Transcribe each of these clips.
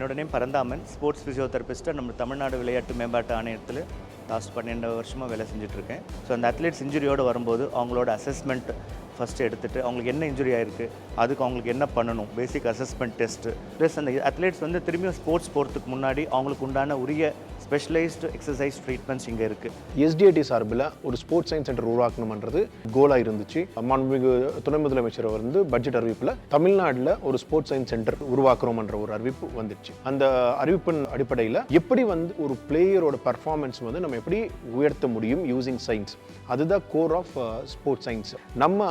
Name Paranthaman. Sports ஃபிசியோதெரபிஸ்ட்டாக நம்ம தமிழ்நாடு விளையாட்டு மேம்பாட்டு ஆணையத்தில் லாஸ்ட் பன்னெண்டு வருஷமாக வேலை செஞ்சுட்ருக்கேன் ஸோ அந்த அத்லீட்ஸ் இன்ஜுரியோடு வரும்போது அவங்களோட அசஸ்மெண்ட் ஃபஸ்ட்டு எடுத்துகிட்டு அவங்களுக்கு என்ன இன்ஜுரி ஆயிருக்கு அதுக்கு அவங்களுக்கு என்ன பண்ணணும்? பேசிக் அசஸ்மெண்ட் டெஸ்ட்டு ப்ளஸ் அந்த அத்லெட்ஸ் வந்து திரும்பியும் ஸ்போர்ட்ஸ் போகிறதுக்கு முன்னாடி அவங்களுக்கு உண்டான உரிய ஸ்பெஷலைஸ்டு எக்ஸசைஸ் ட்ரீட்மெண்ட்ஸ் இங்கே இருக்குது எஸ்டிஐடி சார்பில் ஒரு ஸ்போர்ட்ஸ் சயின்ஸ் சென்டர் உருவாக்கணுன்றது கோலாக இருந்துச்சு. மாண்புமிகு துணை முதலமைச்சர் வந்து பட்ஜெட் அறிவிப்பில் தமிழ்நாட்டில் ஒரு ஸ்போர்ட்ஸ் சயின்ஸ் சென்டர் உருவாக்குறோம்ன்ற ஒரு அறிவிப்பு வந்துச்சு. அந்த அறிவிப்பின் அடிப்படையில் எப்படி வந்து ஒரு பிளேயரோட பர்ஃபார்மன்ஸ் வந்து நம்ம எப்படி உயர்த்த முடியும் யூசிங் சயின்ஸ் அதுதான் கோர் ஆஃப் ஸ்போர்ட்ஸ் சயின்ஸ் நம்ம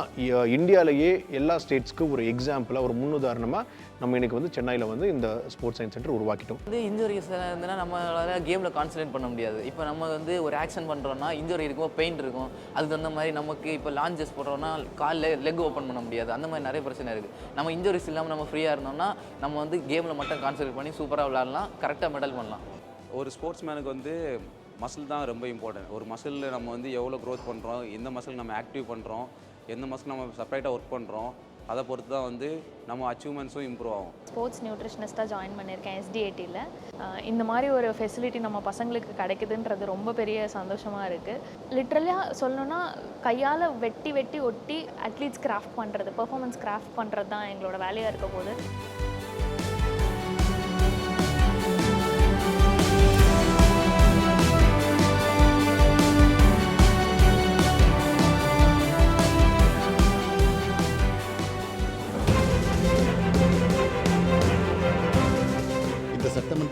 இந்தியாவிலேயே எல்லா ஸ்டேட்ஸ்க்கும் ஒரு எக்ஸாம்பிளாக ஒரு முன்னுதாரணமாக நம்ம இன்னைக்கு வந்து சென்னையில் வந்து இந்த ஸ்போர்ட்ஸ் சயின்ஸ் சென்டர் உருவாக்கிட்டோம். வந்து இன்ஜுரிஸ் இருந்ததுன்னா நம்மளால கேமில் கான்சன்ட்ரேட் பண்ண முடியாது. இப்போ நம்ம வந்து ஒரு ஆக்ஷன் பண்ணுறோன்னா இன்ஜுரி இருக்கும் பெயின் இருக்கும். அதுக்கு தகுந்த மாதிரி நமக்கு இப்போ லான்ச்சஸ் போடுறோம்னா காலில் லெக் ஓப்பன் பண்ண முடியாது. அந்த மாதிரி நிறைய பிரச்சனை இருக்குது நம்ம இன்ஜுரிஸ் இல்லாமல் நம்ம ஃப்ரீயாக இருந்தோம்னா நம்ம வந்து கேமில் மட்டும் கான்சன்ட்ரேட் பண்ணி சூப்பராக விளாட்லாம் கரெக்டாக மெடல் பண்ணலாம். ஒரு ஸ்போர்ட்ஸ் மேனுக்கு வந்து மசில் தான் ரொம்ப இம்பார்ட்டன்ட் ஒரு மசிலில் நம்ம வந்து எவ்வளோ க்ரோத் பண்ணுறோம் எந்த மசில் நம்ம ஆக்டிவ் பண்ணுறோம் எந்த மசில் நம்ம செப்பரேட்டாக ஒர்க் பண்ணுறோம் அதை பொறுத்து தான் வந்து நம்ம அச்சீவ்மெண்ட்ஸும் இம்ப்ரூவ் ஆகும். ஸ்போர்ட்ஸ் நியூட்ரிஷனிஸ்ட்டாக ஜாயின் பண்ணியிருக்கேன் எஸ்டிஏடியில் இந்த மாதிரி ஒரு ஃபெசிலிட்டி நம்ம பசங்களுக்கு கிடைக்குதுன்றது ரொம்ப பெரிய சந்தோஷமாக இருக்குது லிட்ரலியாக சொல்லணும்னா கையால் வெட்டி வெட்டி ஒட்டி அட்லீட்ஸ் கிராஃப்ட் பண்ணுறது பெர்ஃபார்மன்ஸ் கிராஃப்ட் பண்ணுறது தான் எங்களோட வேலையாக இருக்க போது.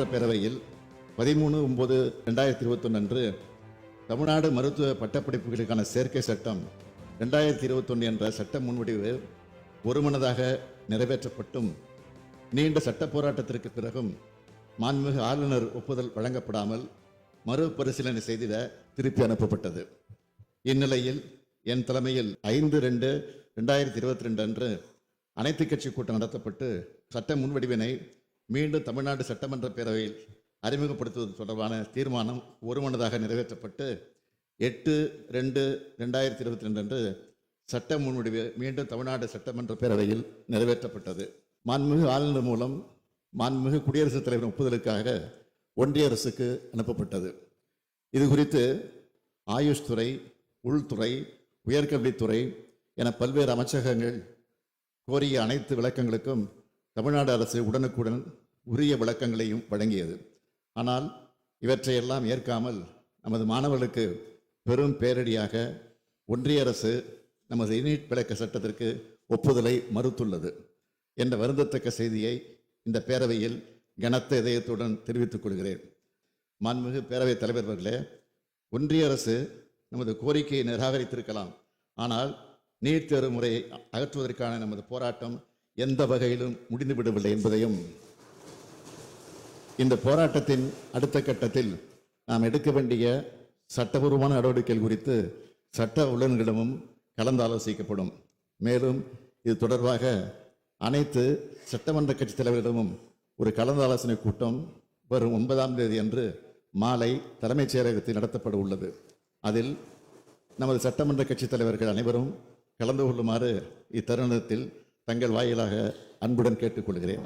சட்டப்பேரவையில் பதிமூணு ஒம்பது ரெண்டாயிரத்தி இருபத்தொன்று அன்று தமிழ்நாடு மருத்துவ பட்டப்படிப்புகளுக்கான சேர்க்கை சட்டம் ரெண்டாயிரத்தி இருபத்தொன்று என்ற சட்ட முன்வடிவு ஒருமனதாக நிறைவேற்றப்பட்டும். நீண்ட சட்ட போராட்டத்திற்கு பிறகும் மாண்புமிகு ஆளுநர் ஒப்புதல் வழங்கப்படாமல் மறுபரிசீலனை செய்திட திருப்பி அனுப்பப்பட்டது. இந்நிலையில் என் தலைமையில் ஐந்து ரெண்டு ரெண்டாயிரத்தி இருபத்தி ரெண்டு அன்று அனைத்து கட்சி கூட்டம் நடத்தப்பட்டு சட்ட முன்வடிவினை மீண்டும் தமிழ்நாடு சட்டமன்ற பேரவையில் அறிமுகப்படுத்துவது தொடர்பான தீர்மானம் ஒருமனதாக நிறைவேற்றப்பட்டு எட்டு ரெண்டு ரெண்டாயிரத்தி இருபத்தி ரெண்டு அன்று சட்ட முன்வடிவு மீண்டும் தமிழ்நாடு சட்டமன்ற பேரவையில் நிறைவேற்றப்பட்டது. மாண்புமிகு ஆளுநர் மூலம் மாண்புமிகு குடியரசுத் தலைவர் ஒப்புதலுக்காக ஒன்றிய அரசுக்கு அனுப்பப்பட்டது. இது குறித்து ஆயுஷ் துறை உள்துறை உயர்கல்வித்துறை என பல்வேறு அமைச்சகங்கள் கோரிய அனைத்து விளக்கங்களுக்கும் தமிழ்நாடு அரசு உடனுக்குடன் உரிய விளக்கங்களையும் வழங்கியது. ஆனால் இவற்றையெல்லாம் ஏற்காமல் நமது மாணவர்களுக்கு பெரும் பேரடியாக ஒன்றிய அரசு நமது இனிட் விளக்க சட்டத்திற்கு ஒப்புதலை மறுத்துள்ளது என்ற வருந்தத்தக்க செய்தியை இந்த பேரவையில் கனத்த இதயத்துடன் தெரிவித்துக் கொள்கிறேன். மாண்புமிகு பேரவைத் தலைவர் அவர்களே ஒன்றிய அரசு நமது கோரிக்கையை நிராகரித்திருக்கலாம். ஆனால் நீட் தேர்வு முறையை அகற்றுவதற்கான நமது போராட்டம் எந்த வகையிலும் முடிந்துவிடவில்லை என்பதையும் இந்த போராட்டத்தின் அடுத்த கட்டத்தில் நாம் எடுக்க வேண்டிய சட்டபூர்வமான நடவடிக்கைகள் குறித்து சட்ட வல்லுநர்களிடமும் கலந்து ஆலோசிக்கப்படும் மேலும் இது தொடர்பாக அனைத்து சட்டமன்ற கட்சித் தலைவர்களிடமும் ஒரு கலந்து ஆலோசனை கூட்டம் வரும் ஒன்பதாம் தேதி அன்று மாலை தலைமைச் செயலகத்தில் நடத்தப்பட உள்ளது. அதில் நமது சட்டமன்ற கட்சித் தலைவர்கள் அனைவரும் கலந்து கொள்ளுமாறு இத்தருணத்தில் தங்கள் வாயிலாக அன்புடன் கேட்டுக்கொள்கிறேன்.